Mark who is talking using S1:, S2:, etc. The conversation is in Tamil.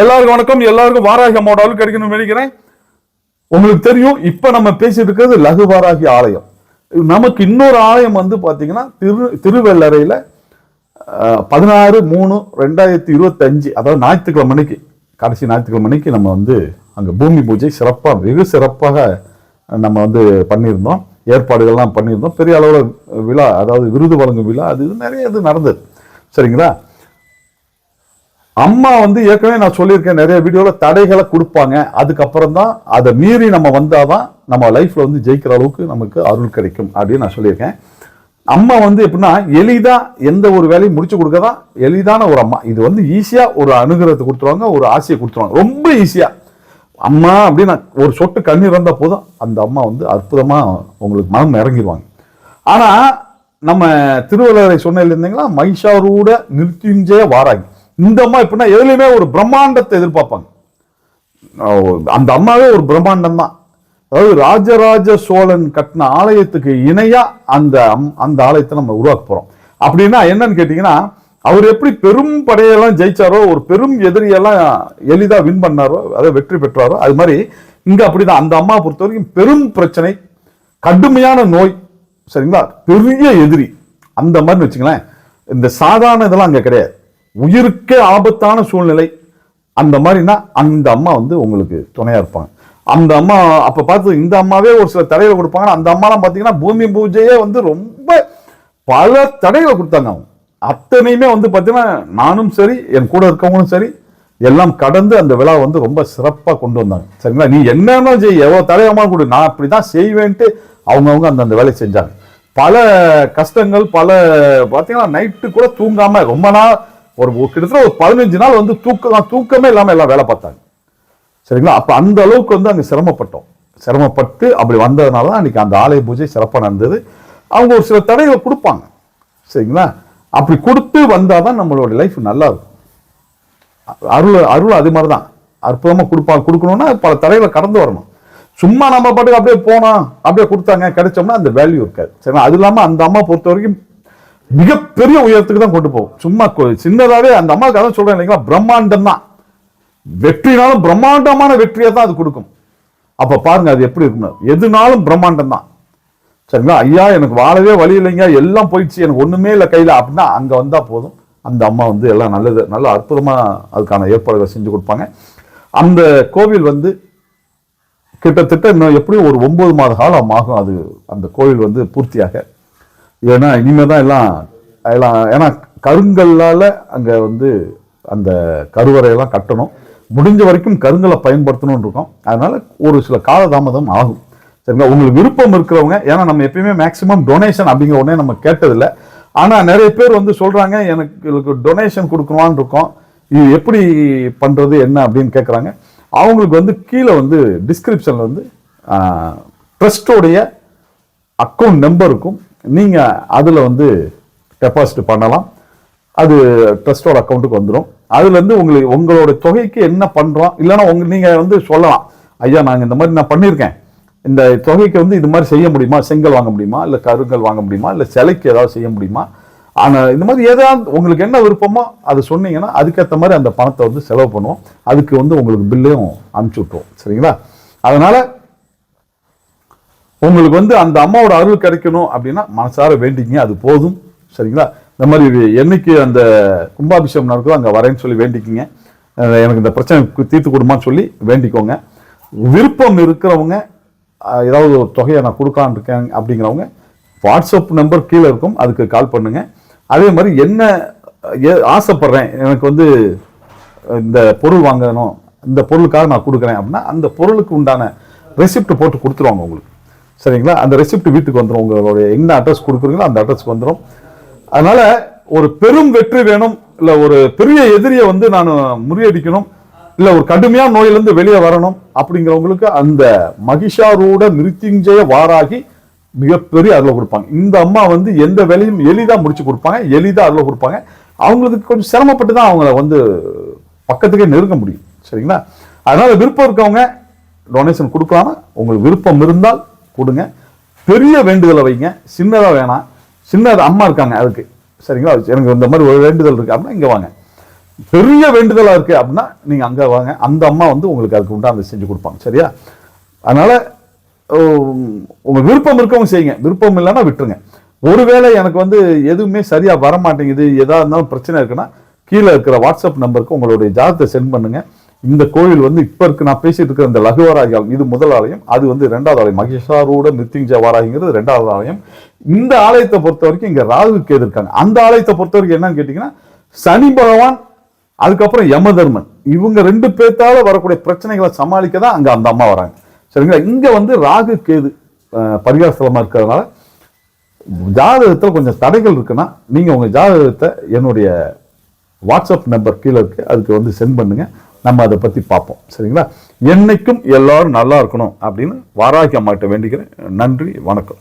S1: எல்லாருக்கும் வணக்கம். எல்லாருக்கும் வாராகி அம்மாவோட அருள் கிடைக்கணும்னு நினைக்கிறேன். உங்களுக்கு தெரியும் இப்போ நம்ம பேசிட்டு இருக்கிறது லகு வாராகி ஆலயம். நமக்கு இன்னொரு ஆலயம் வந்து பார்த்தீங்கன்னா திரு திருவெள்ளறையில் பதினாறு மூணு ரெண்டாயிரத்தி இருபத்தஞ்சு அதாவது ஞாயிற்றுக்கிழமை மணிக்கு கடைசி ஞாயிற்றுக்கிழமை மணிக்கு நம்ம வந்து அங்கே பூமி பூஜை சிறப்பாக வெகு சிறப்பாக நம்ம வந்து பண்ணியிருந்தோம். ஏற்பாடுகள்லாம் பண்ணியிருந்தோம். பெரிய அளவில் விழா அதாவது விருது வழங்கும் விழா அது இது நிறைய இது நடந்தது. சரிங்களா? அம்மா வந்து ஏற்கனவே நான் சொல்லியிருக்கேன் நிறைய வீடியோவில் தடைகளை கொடுப்பாங்க. அதுக்கப்புறம் தான் அதை மீறி நம்ம வந்தால் தான் நம்ம லைஃப்பில் வந்து ஜெயிக்கிற அளவுக்கு நமக்கு அருள் கிடைக்கும் அப்படின்னு நான் சொல்லியிருக்கேன். அம்மா வந்து எப்படின்னா எளிதாக எந்த ஒரு வேலையும் முடிச்சு கொடுக்கதான் எளிதான ஒரு அம்மா. இது வந்து ஈஸியாக ஒரு அனுகிரகத்தை கொடுத்துருவாங்க ஒரு ஆசையை கொடுத்துருவாங்க. ரொம்ப ஈஸியாக அம்மா அப்படின்னு ஒரு சொட்டு கண்ணீர் வந்தா போதும். அந்த அம்மா வந்து அற்புதமாக உங்களுக்கு மனம் இறங்கிடுவாங்க ஆனால் நம்ம திருவள்ளுவரை சொன்ன இருந்தீங்களா மைஷாரோட நிருத்யுஞ்சய வாராகி இந்த அம்மா எப்படின்னா எதுலையுமே ஒரு பிரம்மாண்டத்தை எதிர்பார்ப்பாங்க. அந்த அம்மாவே ஒரு பிரம்மாண்டம் தான். அதாவது ராஜராஜ சோழன் கட்டின ஆலயத்துக்கு இணையா அந்த அம்- அந்த ஆலயத்தை நம்ம உருவாக்க போறோம். அப்படின்னா என்னன்னு கேட்டீங்கன்னா அவர் எப்படி பெரும் படையெல்லாம் ஜெயிச்சாரோ ஒரு பெரும் எதிரியெல்லாம் எளிதாக வின் பண்ணாரோ அதாவது வெற்றி பெற்றாரோ அது மாதிரி இங்க அப்படிதான். அந்த அம்மா பொறுத்த வரைக்கும் பெரும் பிரச்சனை கடுமையான நோய் சரிங்களா? பெரிய எதிரி. அந்த மாதிரி வச்சுங்களேன் இந்த சாதாரண இதெல்லாம் அங்கே கிடையாது. உயிருக்கே ஆபத்தான சூழ்நிலை. அந்த மாதிரினா அந்த அம்மா வந்து உங்களுக்கு துணையாக இருப்பாங்க. அந்த அம்மா அப்போ பார்த்து இந்த அம்மாவே ஒரு சில தடைகளை கொடுப்பாங்க. அந்த அம்மாலாம் பார்த்தீங்கன்னா பூமி பூஜையே வந்து ரொம்ப பல தடைகளை கொடுத்தாங்க அவங்க. அத்தனையுமே வந்து பார்த்தீங்கன்னா நானும் சரி என் கூட இருக்கவங்களும் சரி எல்லாம் கடந்து அந்த விழா வந்து ரொம்ப சிறப்பாக கொண்டு வந்தாங்க. சரிங்களா? நீ என்னென்ன செய் எவ்வளோ தடையமா கொடு நான் அப்படி தான் செய்வேன்ட்டு அவங்கவுங்க அந்தந்த வேலையை செஞ்சாங்க. பல கஷ்டங்கள் பல பார்த்தீங்கன்னா நைட்டு கூட தூங்காமல் ரொம்ப நாள் ஒரு ஒரு கிட்டத்தட்ட ஒரு பதினஞ்சு நாள் வந்து தூக்கம் தூக்கமே இல்லாம எல்லாம் வேலை பார்த்தாங்க. சரிங்களா? அப்ப அந்த அளவுக்கு வந்து அங்க சிரமப்பட்டோம். சிரமப்பட்டு அப்படி வந்ததுனால தான் அன்னைக்கு அந்த ஆலய பூஜை சிறப்பாக நடந்தது. அவங்க ஒரு சில தடைகளை கொடுப்பாங்க. சரிங்களா? அப்படி கொடுத்து வந்தாதான் நம்மளோட லைஃப் நல்லா இருக்கும். அருள் அருள் அது மாதிரி தான். அற்புதமா கொடுப்பாங்க கொடுக்கணும்னா பல தடைகளை கடந்து வரணும். சும்மா நம்ம பாட்டுக்கு அப்படியே போனோம் அப்படியே கொடுத்தாங்க கிடைச்சோம்னா அந்த வேல்யூ இருக்காது. சரிங்களா? அது இல்லாம அந்த அம்மா பொறுத்த வரைக்கும் மிகப்பெரிய உயரத்துக்கு தான் கொண்டு போகும். சும்மா சின்னதாகவே அந்த அம்மாவுக்கு அதான் சொல்கிறேன் இல்லைங்களா? பிரம்மாண்டம் தான். வெற்றினாலும் பிரம்மாண்டமான வெற்றியை தான் அது கொடுக்கும். அப்போ பாருங்க அது எப்படி இருக்கணும் எதுனாலும் பிரம்மாண்டம் தான். சரிங்களா? ஐயா எனக்கு வாழவே வழி இல்லைங்க. எல்லாம் போயிடுச்சு. எனக்கு ஒன்றுமே இல்லை கையில். அப்படின்னா அங்கே வந்தால் போதும். அந்த அம்மா வந்து எல்லாம் நல்லது நல்ல அற்புதமாக அதுக்கான ஏற்பாடுகள் செஞ்சு கொடுப்பாங்க. அந்த கோவில் வந்து கிட்டத்தட்ட இன்னும் எப்படியும் ஒரு ஒன்பது மாத காலம் ஆகும். அது அந்த கோவில் வந்து பூர்த்தியாக. ஏன்னா இனிமே தான் எல்லாம் எல்லாம் ஏன்னா கருங்கல்லால் அங்கே வந்து அந்த கருவறையெல்லாம் கட்டணும். முடிஞ்ச வரைக்கும் கருங்கலை பயன்படுத்தணும்னு இருக்கோம். அதனால் ஒரு சில காலதாமதம் ஆகும். சரிங்களா? உங்களுக்கு விருப்பம் இருக்கிறவங்க ஏன்னா நம்ம எப்பயுமே மேக்ஸிமம் டொனேஷன் அப்படிங்கிற உடனே நம்ம கேட்டதில்லை. ஆனால் நிறைய பேர் வந்து சொல்கிறாங்க எனக்கு டொனேஷன் கொடுக்கணும்னு இருக்கோம். இது எப்படி பண்ணுறது என்ன? அப்படின்னு கேட்குறாங்க அவங்களுக்கு வந்து கீழே வந்து டிஸ்கிரிப்ஷனில் வந்து ட்ரஸ்டோடைய அக்கௌண்ட் நம்பருக்கும் நீங்கள் அதில் வந்து டெபாசிட் பண்ணலாம். அது ட்ரஸ்டோட அக்கௌண்ட்டுக்கு வந்துடும் அதுலேருந்து உங்களுக்கு உங்களோட தொகைக்கு என்ன பண்ணுறோம் இல்லைன்னா உங்க நீங்கள் வந்து சொல்லலாம். ஐயா நாங்கள் இந்த மாதிரி நான் பண்ணியிருக்கேன். இந்த தொகைக்கு வந்து இது மாதிரி செய்ய முடியுமா? செங்கல் வாங்க முடியுமா? இல்லை கருங்கல் வாங்க முடியுமா? இல்லை சிலைக்கு ஏதாவது செய்ய முடியுமா? ஆனால் இந்த மாதிரி ஏதாவது உங்களுக்கு என்ன விருப்பமோ அதை சொன்னீங்கன்னா அதுக்கேற்ற மாதிரி அந்த பணத்தை வந்து செலவு பண்ணுவோம். அதுக்கு வந்து உங்களுக்கு பில்லையும் அனுப்பிச்சி விட்ருவோம் சரிங்களா? அதனால் உங்களுக்கு வந்து அந்த அம்மாவோட அருள் கிடைக்கணும் அப்படின்னா மனசார வேண்டிங்க அது போதும். சரிங்களா? இந்த மாதிரி என்னைக்கு அந்த கும்பாபிஷேகம் நடக்குதோ அங்கே வரேன்னு சொல்லி வேண்டிக்கிங்க. எனக்கு இந்த பிரச்சனை தீர்த்து கொடுமான்னு சொல்லி வேண்டிக்கோங்க. விருப்பம் இருக்கிறவங்க ஏதாவது ஒரு தொகையை நான் கொடுக்கலான்னு இருக்கேன் அப்படிங்கிறவங்க வாட்ஸ்அப் நம்பர் கீழே இருக்கும் அதுக்கு கால் பண்ணுங்க. அதே மாதிரி என்ன ஆசைப்பட்றேன் ஏ- எனக்கு வந்து இந்த பொருள் வாங்கணும் இந்த பொருளுக்காக நான் கொடுக்குறேன் அப்படின்னா அந்த பொருளுக்கு உண்டான ரெசிப்ட் போட்டு கொடுத்துருவாங்க உங்களுக்கு. சரிங்களா? அந்த ரெசிப்ட் வீட்டுக்கு வந்துடும் உங்களுடைய என்ன அட்ரஸ் கொடுக்குறீங்களோ அந்த அட்ரஸ்க்கு வந்துடும் அதனால் ஒரு பெரும் வெற்றி வேணும். இல்லை ஒரு பெரிய எதிரியை வந்து நான் முறியடிக்கணும். இல்லை ஒரு கடுமையான நோயிலேருந்து வெளியே வரணும். அப்படிங்கிறவங்களுக்கு அந்த மகிஷாரூட மிருத்யுஞ்சய வாராகி மிகப்பெரிய அதில் கொடுப்பாங்க. இந்த அம்மா வந்து எந்த வேலையும் எளிதாக முடிச்சு கொடுப்பாங்க. எளிதாக அதில் கொடுப்பாங்க. அவங்களுக்கு கொஞ்சம் சிரமப்பட்டு தான் அவங்கள வந்து பக்கத்துக்கே நெருங்க முடியும். சரிங்களா? அதனால் விருப்பம் இருக்கவங்க டொனேஷன் கொடுக்கலாம்? உங்களுக்கு விருப்பம் இருந்தால் கொடுங்க. பெரிய வேண்டுதலை வைங்க. சின்னதாக வேணாம். சின்னது அம்மா இருக்காங்க அதுக்கு. சரிங்களா? எனக்கு இந்த மாதிரி ஒரு வேண்டுதல் இருக்குது அப்படின்னா இங்கே வாங்க. பெரிய வேண்டுதலாக இருக்குது அப்படின்னா நீங்கள் அங்கே வாங்க. அந்த அம்மா வந்து உங்களுக்கு அதுக்கு உண்டான செஞ்சு கொடுப்பாங்க. சரியா? அதனால் உங்கள் விருப்பம் இருக்கவங்க செய்யுங்க. விருப்பம் இல்லைன்னா விட்டுருங்க. ஒருவேளை எனக்கு வந்து எதுவுமே சரியாக வர மாட்டேங்குது எதாக இருந்தாலும் பிரச்சனை இருக்குன்னா கீழே இருக்கிற வாட்ஸ்அப் நம்பருக்கு உங்களுடைய ஜாதகத்தை சென்ட் பண்ணுங்கள் இந்த கோயில் வந்து இப்ப இருக்கு நான் பேசிட்டு இருக்கிற இந்த லகுவராகி ஆலயம் இது முதல் ஆலயம் அது வந்து ரெண்டாவது ஆலயம். மகிஷாரூட மிருத்யுஞ்ச வாராகிங்கிறது ரெண்டாவது ஆலயம். இந்த ஆலயத்தை பொறுத்த வரைக்கும் இங்க ராகு கேது இருக்காங்க? அந்த ஆலயத்தை பொறுத்த வரைக்கும் என்னன்னு கேட்டீங்கன்னா சனி பகவான் அதுக்கப்புறம் யமதர்மன். இவங்க ரெண்டு பேர்த்தால வரக்கூடிய பிரச்சனைகளை சமாளிக்க தான் அங்க அந்த அம்மா வராங்க. சரிங்களா? இங்க வந்து ராகு கேது அஹ், இருக்கிறதுனால ஜாதகத்தில் கொஞ்சம் தடைகள் இருக்குன்னா நீங்க உங்க ஜாதகத்தை என்னுடைய வாட்ஸ்அப் நம்பர் கீழே இருக்கு. அதுக்கு வந்து சென்ட் பண்ணுங்க. நம்ம அதை பற்றி பார்ப்போம். சரிங்களா? என்னைக்கும் எல்லோரும் நல்லா இருக்கணும் அப்படின்னு வாராகி அம்மாட்ட வேண்டிக்கிறேன். நன்றி வணக்கம்.